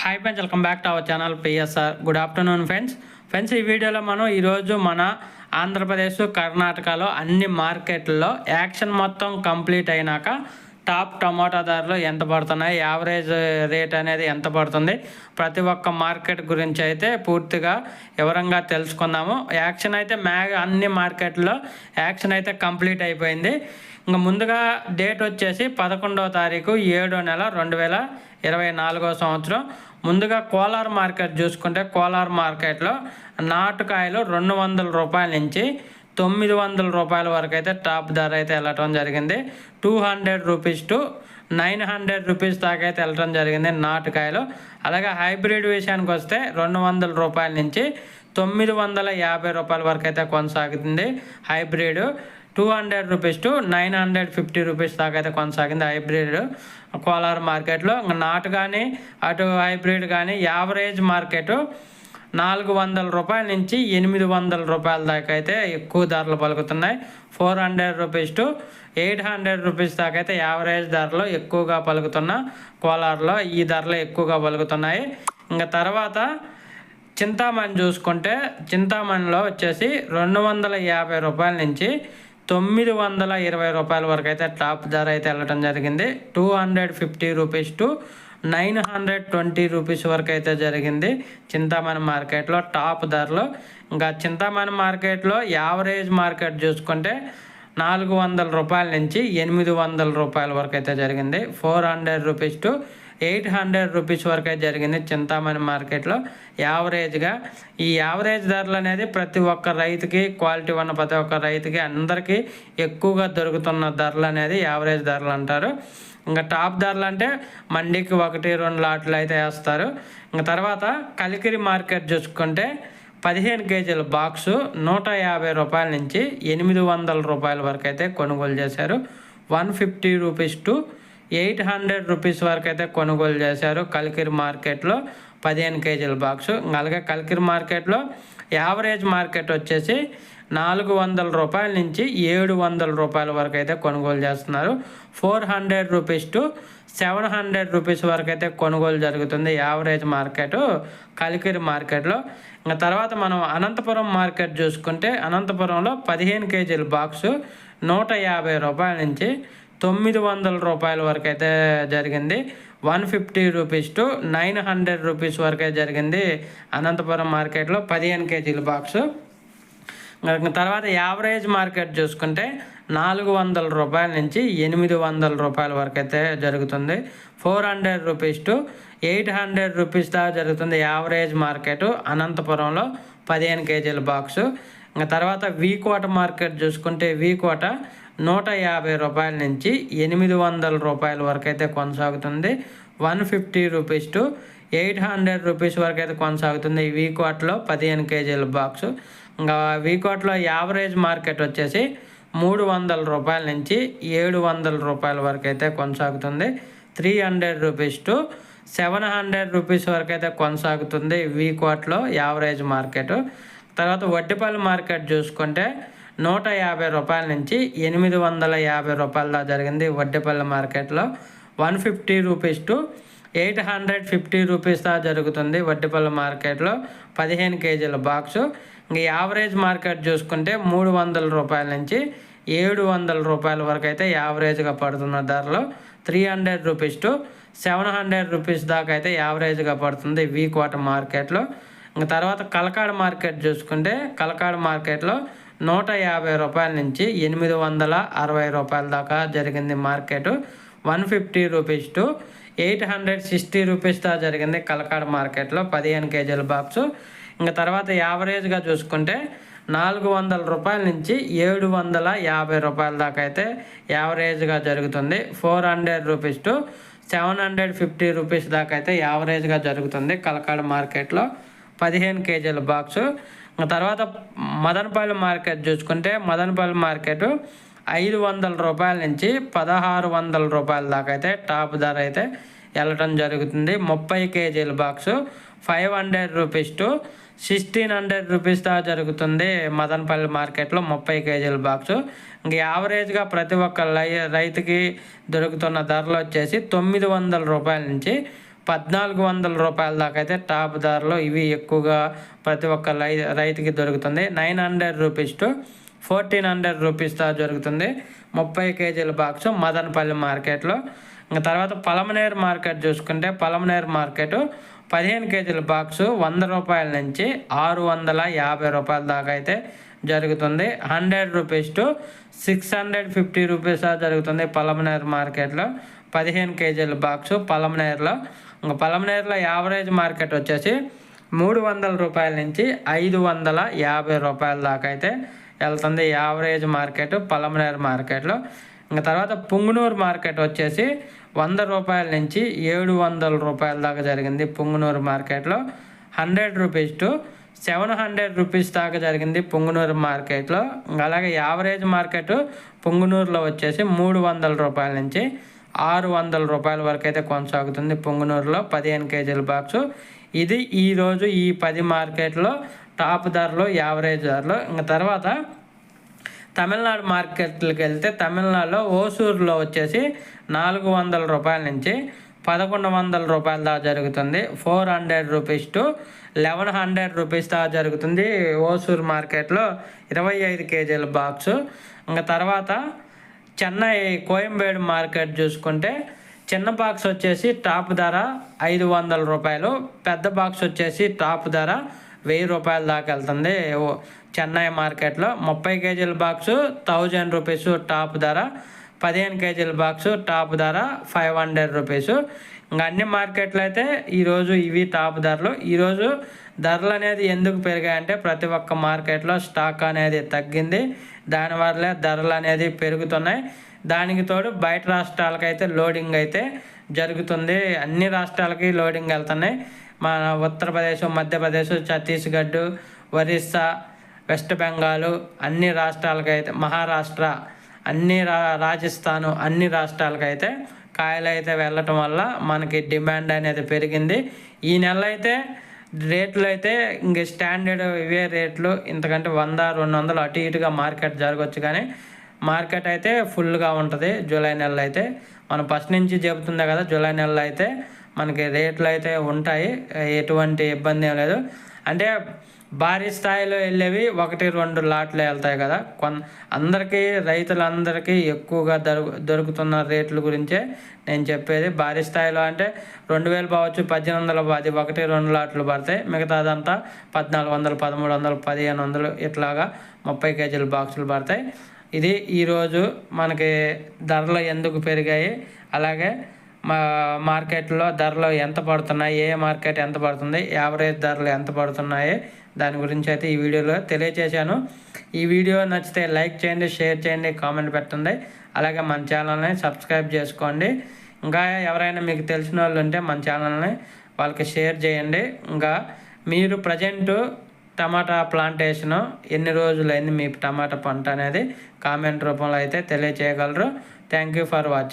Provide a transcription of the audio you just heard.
Hi friends welcome back to our channel PSR good afternoon friends friends ఈ వీడియోలో మనం ఈరోజు మన ఆంధ్రప్రదేశ్ కర్ణాటకలో అన్ని మార్కెట్లలో యాక్షన్ మొత్తం కంప్లీట్ అయినాక టాప్ టమాటా ధరలు ఎంత పడుతున్నాయి యావరేజ్ రేట్ అనేది ఎంత పడుతుంది ప్రతి ఒక్క మార్కెట్ గురించి అయితే పూర్తిగా వివరంగా తెలుసుకుందాము. యాక్షన్ అయితే మ్యాగ్ అన్ని మార్కెట్లో యాక్షన్ అయితే కంప్లీట్ అయిపోయింది. ఇంకా ముందుగా డేట్ వచ్చేసి పదకొండవ తారీఖు ఏడో నెల రెండు వేల ఇరవై నాలుగో సంవత్సరం. ముందుగా కోలార్ మార్కెట్ చూసుకుంటే కోలార్ మార్కెట్లో నాటుకాయలు రెండు వందల రూపాయల నుంచి తొమ్మిది వందల రూపాయల వరకు అయితే టాప్ ధర అయితే వెళ్ళటం జరిగింది. Two hundred rupees to nine hundred rupees దాకా అయితే వెళ్ళటం జరిగింది నాటుకాయలు. అలాగే హైబ్రిడ్ విషయానికి వస్తే రెండు వందల రూపాయల నుంచి తొమ్మిది వందల యాభై రూపాయల వరకు అయితే కొనసాగుతుంది hybrid. Two hundred rupees to nine hundred fifty rupees దాకా అయితే కొనసాగింది హైబ్రిడ్ కోలార్ మార్కెట్లో. ఇంకా నాటు కానీ అటు హైబ్రిడ్ కానీ యావరేజ్ మార్కెట్ నాలుగు వందల రూపాయల నుంచి ఎనిమిది వందల రూపాయల దాకా అయితే ఎక్కువ ధరలు పలుకుతున్నాయి. Four hundred rupees to eight hundred rupees దాకా అయితే యావరేజ్ ధరలు ఎక్కువగా పలుకుతున్న కోలార్లో ఈ ధరలు ఎక్కువగా పలుకుతున్నాయి. ఇంకా తర్వాత చింతామణి చూసుకుంటే చింతామణిలో వచ్చేసి రెండు వందల యాభై రూపాయల నుంచి తొమ్మిది వందల ఇరవై రూపాయల వరకు అయితే టాప్ ధర అయితే వెళ్ళటం జరిగింది. Two hundred fifty rupees to nine hundred twenty rupees వరకు అయితే జరిగింది. చింతామణి మార్కెట్లో టాప్ ధరలు. ఇంకా చింతామణి మార్కెట్లో యావరేజ్ మార్కెట్ చూసుకుంటే నాలుగు వందల రూపాయల నుంచి ఎనిమిది వందల రూపాయల వరకు అయితే జరిగింది. Four hundred rupees to eight hundred rupees వరకు అయితే జరిగింది చింతామణి మార్కెట్లో. యావరేజ్గా ఈ యావరేజ్ ధరలు అనేది ప్రతి ఒక్క రైతుకి క్వాలిటీ ఉన్న ప్రతి ఒక్క రైతుకి అందరికీ ఎక్కువగా దొరుకుతున్న ధరలు అనేది యావరేజ్ ధరలు అంటారు. ఇంకా టాప్ ధరలు అంటే మండికి ఒకటి రెండు లాట్లు అయితే వేస్తారు. ఇంకా తర్వాత కలికిరి మార్కెట్ చూసుకుంటే పదిహేను కేజీల బాక్సు నూట యాభై రూపాయల నుంచి ఎనిమిది వందల రూపాయల వరకు అయితే కొనుగోలు చేశారు. One fifty rupees to eight hundred rupees వరకు అయితే కొనుగోలు చేశారు కలికిరి మార్కెట్లో పదిహేను కేజీల బాక్సు. అలాగే కలికిరి మార్కెట్లో యావరేజ్ మార్కెట్ వచ్చేసి నాలుగు వందల రూపాయల నుంచి ఏడు వందల రూపాయల వరకు అయితే కొనుగోలు చేస్తున్నారు. Four hundred rupees to seven hundred rupees వరకు అయితే కొనుగోలు జరుగుతుంది యావరేజ్ మార్కెట్ కలికిరి మార్కెట్లో. ఇంకా తర్వాత మనం అనంతపురం మార్కెట్ చూసుకుంటే అనంతపురంలో పదిహేను కేజీల బాక్సు నూట యాభై రూపాయల నుంచి తొమ్మిది వందల రూపాయల వరకు అయితే జరిగింది. One fifty rupees to nine hundred rupees వరకే జరిగింది అనంతపురం మార్కెట్లో పదిహేను కేజీల బాక్సు. తర్వాత యావరేజ్ మార్కెట్ చూసుకుంటే నాలుగు వందల రూపాయల నుంచి ఎనిమిది వందల రూపాయల వరకు అయితే జరుగుతుంది. Four hundred rupees to eight hundred rupees దాకా జరుగుతుంది యావరేజ్ మార్కెట్ అనంతపురంలో పదిహేను కేజీల బాక్సు. ఇంకా తర్వాత వీ కోట మార్కెట్ చూసుకుంటే వీ కోట నూట యాభై రూపాయల నుంచి ఎనిమిది వందల రూపాయల వరకు అయితే కొనసాగుతుంది. One fifty rupees to eight hundred rupees వరకు అయితే కొనసాగుతుంది ఈ వీకోట్లో పదిహేను కేజీల బాక్సు. ఇంకా వీకోట్లో యావరేజ్ మార్కెట్ వచ్చేసి మూడు వందల రూపాయల నుంచి ఏడు వందల రూపాయల వరకు అయితే కొనసాగుతుంది. Three hundred rupees to seven hundred rupees వరకు అయితే కొనసాగుతుంది వీకోట్లో యావరేజ్ మార్కెట్. తర్వాత వడ్డిపల్లి మార్కెట్ చూసుకుంటే నూట యాభై రూపాయల నుంచి ఎనిమిది వందల యాభై రూపాయల జరిగింది వడ్డేపల్లి మార్కెట్లో. One fifty rupees to eight hundred fifty rupees దాకా జరుగుతుంది వడ్డేపల్లి మార్కెట్లో పదిహేను కేజీల బాక్సు. ఇంక యావరేజ్ మార్కెట్ చూసుకుంటే మూడు వందల రూపాయల నుంచి ఏడు వందల రూపాయల వరకు అయితే యావరేజ్గా పడుతున్న ధరలో. Three hundred rupees to seven hundred rupees దాకా అయితే యావరేజ్గా పడుతుంది వీకోట మార్కెట్లో. ఇంకా తర్వాత కలకాడ మార్కెట్ చూసుకుంటే కలకాడ మార్కెట్లో నూట యాభై రూపాయల నుంచి ఎనిమిది వందల అరవై రూపాయల దాకా జరిగింది market. One fifty rupees to eight hundred sixty rupees దాకా జరిగింది కలకాడ మార్కెట్లో పదిహేను కేజీల బాక్సు. ఇంకా తర్వాత యావరేజ్గా చూసుకుంటే నాలుగు వందల రూపాయల నుంచి ఏడు వందల యాభై రూపాయల దాకా అయితే యావరేజ్గా జరుగుతుంది. Four hundred rupees to seven hundred fifty rupees దాకా అయితే యావరేజ్గా జరుగుతుంది కలకాడ మార్కెట్లో పదిహేను కేజీల బాక్సు. తర్వాత మదనపల్లి మార్కెట్ చూసుకుంటే మదనపల్లి మార్కెట్ ఐదు వందల రూపాయల నుంచి పదహారు వందల రూపాయల దాకా అయితే టాప్ ధర అయితే వెళ్ళటం జరుగుతుంది. ముప్పై కేజీల box five hundred rupees to sixteen hundred rupees దాకా జరుగుతుంది మదనపల్లి మార్కెట్లో ముప్పై కేజీల బాక్సు. ఇంక యావరేజ్గా ప్రతి ఒక్క రైతుకి దొరుకుతున్న ధరలు వచ్చేసి తొమ్మిది వందల రూపాయల నుంచి పద్నాలుగు వందల రూపాయల దాకా అయితే టాప్ ధరలో ఇవి ఎక్కువగా ప్రతి ఒక్క రై రైతుకి దొరుకుతుంది. Nine hundred rupees to fourteen hundred rupees దాకా దొరుకుతుంది. ముప్పై కేజీల బాక్స్ మదనపల్లి మార్కెట్లో. ఇంకా తర్వాత పలమనేరు మార్కెట్ చూసుకుంటే పలమనేరు మార్కెట్ పదిహేను కేజీల బాక్సు వంద రూపాయల నుంచి ఆరు వందల యాభై రూపాయల దాకా అయితే జరుగుతుంది. Hundred rupees to six hundred fifty rupees దాకా జరుగుతుంది పలమనేరు మార్కెట్లో. పదిహేను కేజీల బాక్సు పలమనేరులో. పలమనేరులో యావరేజ్ మార్కెట్ వచ్చేసి మూడు వందల రూపాయల నుంచి ఐదు వందల యాభై రూపాయల దాకా అయితే వెళ్తుంది యావరేజ్ మార్కెట్ పలమనేరు మార్కెట్లో. ఇంకా తర్వాత పుంగునూరు మార్కెట్ వచ్చేసి వంద రూపాయల నుంచి ఏడు వందల రూపాయల దాకా జరిగింది పుంగునూరు మార్కెట్లో. Hundred rupees to seven hundred rupees దాకా జరిగింది పుంగునూరు మార్కెట్లో. ఇంకా అలాగే యావరేజ్ మార్కెట్ పుంగునూరులో వచ్చేసి మూడు వందల రూపాయల నుంచి ఆరు వందల రూపాయల వరకు అయితే కొనసాగుతుంది పుంగునూరులో పదిహేను కేజీల బాక్సు. ఇది ఈరోజు ఈ పది మార్కెట్లో టాప్ ధరలు యావరేజ్ ధరలు. ఇంకా తర్వాత తమిళనాడు మార్కెట్లకు వెళ్తే తమిళనాడులో ఓసూరులో వచ్చేసి నాలుగు వందల రూపాయల నుంచి పదకొండు వందల రూపాయల దాకా జరుగుతుంది. Four hundred rupees to eleven hundred rupees దాకా జరుగుతుంది ఓసూరు మార్కెట్లో ఇరవై ఐదు కేజీల బాక్సు. ఇంకా తర్వాత చెన్నై కోయంబేడు మార్కెట్ చూసుకుంటే చిన్న బాక్స్ వచ్చేసి టాప్ ధర ఐదు వందల రూపాయలు పెద్ద బాక్స్ వచ్చేసి టాప్ ధర వెయ్యి రూపాయల దాకా వెళ్తుంది. చెన్నై మార్కెట్లో ముప్పై కేజీల బాక్సు థౌజండ్ రూపీస్ టాప్ ధర పదిహేను కేజీల బాక్సు టాప్ ధర ఫైవ్ హండ్రెడ్ రూపీసు. ఇంకా అన్ని మార్కెట్లు అయితే ఈరోజు ఇవి టాప్ ధరలు. ఈరోజు ధరలు అనేది ఎందుకు పెరిగాయంటే ప్రతి ఒక్క మార్కెట్లో స్టాక్ అనేది తగ్గింది. దానివల్ల ధరలు అనేది పెరుగుతున్నాయి. దానికి తోడు బయట రాష్ట్రాలకైతే లోడింగ్ అయితే జరుగుతుంది. అన్ని రాష్ట్రాలకి లోడింగ్ వెళ్తున్నాయి. మన ఉత్తరప్రదేశ్ మధ్యప్రదేశ్ ఛత్తీస్గఢ్ ఒరిస్సా వెస్ట్ బెంగాల్ అన్ని రాష్ట్రాలకైతే మహారాష్ట్ర అన్ని రా రాజస్థాను అన్ని రాష్ట్రాలకైతే కాయలు అయితే వెళ్ళటం వల్ల మనకి డిమాండ్ అనేది పెరిగింది. ఈ నెల అయితే రేట్లు అయితే ఇంక స్టాండర్డ్ ఇవే రేట్లు. ఇంతకంటే వంద రెండు వందలు అటు ఇటుగా మార్కెట్ జరగవచ్చు కానీ మార్కెట్ అయితే ఫుల్గా ఉంటుంది జూలై నెలలో అయితే మనం ఫస్ట్ నుంచి చెబుతుందే కదా జూలై నెలలో అయితే మనకి రేట్లు అయితే ఉంటాయి. ఎటువంటి ఇబ్బంది ఏం లేదు. అంటే భారీ స్థాయిలో వెళ్ళేవి ఒకటి రెండు లాట్లు వెళ్తాయి కదా. కొన్ అందరికీ రైతులందరికీ ఎక్కువగా దొరుకు దొరుకుతున్న రేట్ల గురించే నేను చెప్పేది. భారీ స్థాయిలో అంటే రెండు వేలు పోవచ్చు పద్దెనిమిది వందల అది ఒకటి రెండు లాట్లు పడతాయి. మిగతాదంతా పద్నాలుగు వందలు పదమూడు వందలు పదిహేను వందలు ఇట్లాగా ముప్పై కేజీల బాక్సులు పడతాయి. ఇది ఈరోజు మనకి ధరలు ఎందుకు పెరిగాయి? అలాగే మా మార్కెట్లో ధరలు ఎంత పడుతున్నాయి? ఏ మార్కెట్ ఎంత పడుతుంది? యావరేజ్ ధరలు ఎంత పడుతున్నాయి? దాని గురించి అయితే ఈ వీడియోలో తెలియజేశాను ఈ వీడియో నచ్చితే లైక్ చేయండి షేర్ చేయండి కామెంట్ పెట్టండి. అలాగే మన ఛానల్ని సబ్స్క్రైబ్ చేసుకోండి. ఇంకా ఎవరైనా మీకు తెలిసిన వాళ్ళు ఉంటే మన ఛానల్ని వాళ్ళకి షేర్ చేయండి. ఇంకా మీరు ప్రజెంటు టమాటా ప్లాంటేషను ఎన్ని రోజులైంది మీ టమాటా పంట అనేది కామెంట్ రూపంలో అయితే తెలియచేయగలరు. Thank you for watching